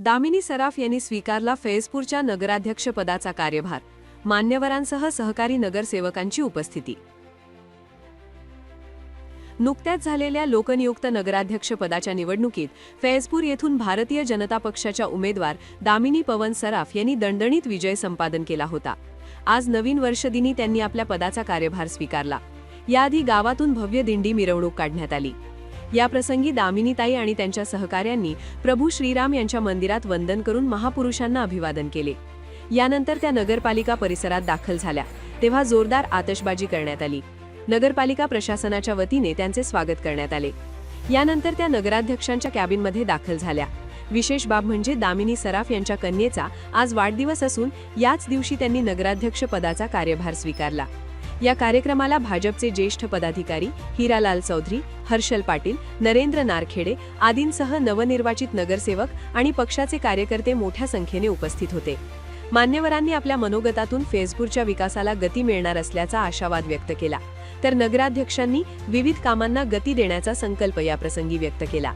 दामिनी सराफ यांनी स्वीकारला फैजपूरच्या नगराध्यक्षपदाचा कार्यभार मान्यवरांसह सहकारी नगरसेवकांची उपस्थिती. नुकत्याच झालेल्या लोकनियुक्त नगराध्यक्षपदाच्या निवडणुकीत फैजपूर येथून भारतीय जनता पक्षाच्या उमेदवार दामिनी पवन सराफ यांनी दणदणीत विजय संपादन केला होता. आज नवीन वर्षदिनी त्यांनी आपल्या पदाचा कार्यभार स्वीकारला. याआधी गावातून भव्य दिंडी मिरवणूक काढण्यात आली. याप्रसंगी दामिनीताई आणि त्यांच्या सहकाऱ्यांनी प्रभू श्रीराम यांच्या मंदिरात वंदन करून महापुरुषांना अभिवादन केले. यानंतर त्या नगरपालिका परिसरात दाखल झाल्या तेव्हा जोरदार आतषबाजी करण्यात आली. नगरपालिका प्रशासनाच्या वतीने त्यांचे स्वागत करण्यात आले. यानंतर त्या नगराध्यक्षांच्या कॅबिनमध्ये दाखल झाल्या. विशेष बाब म्हणजे दामिनी सराफ यांच्या कन्येचा आज वाढदिवस असून याच दिवशी त्यांनी नगराध्यक्ष पदाचा कार्यभार स्वीकारला. या कार्यक्रमाला भाजपचे ज्येष्ठ पदाधिकारी हिरालाल चौधरी हर्षल पाटील नरेंद्र नारखेडे आदींसह नवनिर्वाचित नगरसेवक आणि पक्षाचे कार्यकर्ते मोठ्या संख्येने उपस्थित होते. मान्यवरांनी आपल्या मनोगतातून फेसबुकच्या विकासाला गती मिळणार असल्याचा आशावाद व्यक्त केला. तर नगराध्यक्षांनी विविध कामांना गती देण्याचा संकल्प याप्रसंगी व्यक्त केला.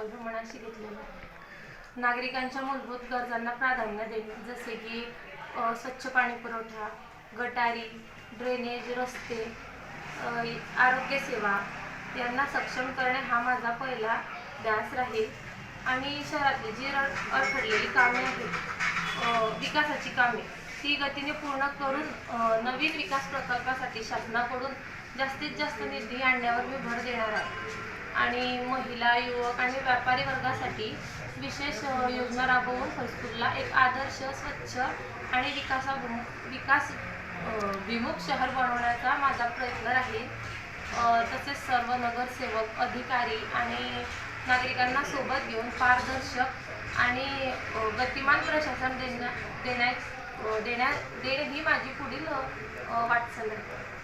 विकासाचा घेतलेला नागरिकांच्या मूलभूत गरजांना प्राधान्य देणे जसे की स्वच्छ पाणी पुरवठा गटारी ड्रेनेज रस्ते आरोग्यसेवा आरोग्य सेवा यांना सक्षम करणे हा माझा पहिला ध्यास राहील. आणि शहरातली जी अडखडलेली कामे आहेत विकासाची कामे ती गतीने पूर्ण करून नवीन विकास प्रकल्पासाठी शासनाकडून जास्तीत जास्त निधी आणण्यावर मी भर देणार आहे. आणि महिला युवक आणि व्यापारी वर्गासाठी विशेष योजना राबवून फैजपूरला एक आदर्श स्वच्छ आणि विकासाभिमुख विकास विमुख शहर बनवण्याचा माझा प्रयत्न राहील. तसेच सर्व नगरसेवक अधिकारी आणि नागरिकांना सोबत घेऊन पारदर्शक आणि गतिमान प्रशासन देण्या देण्या देण्या देणे ही माझी पुढील वाटचाल आहे.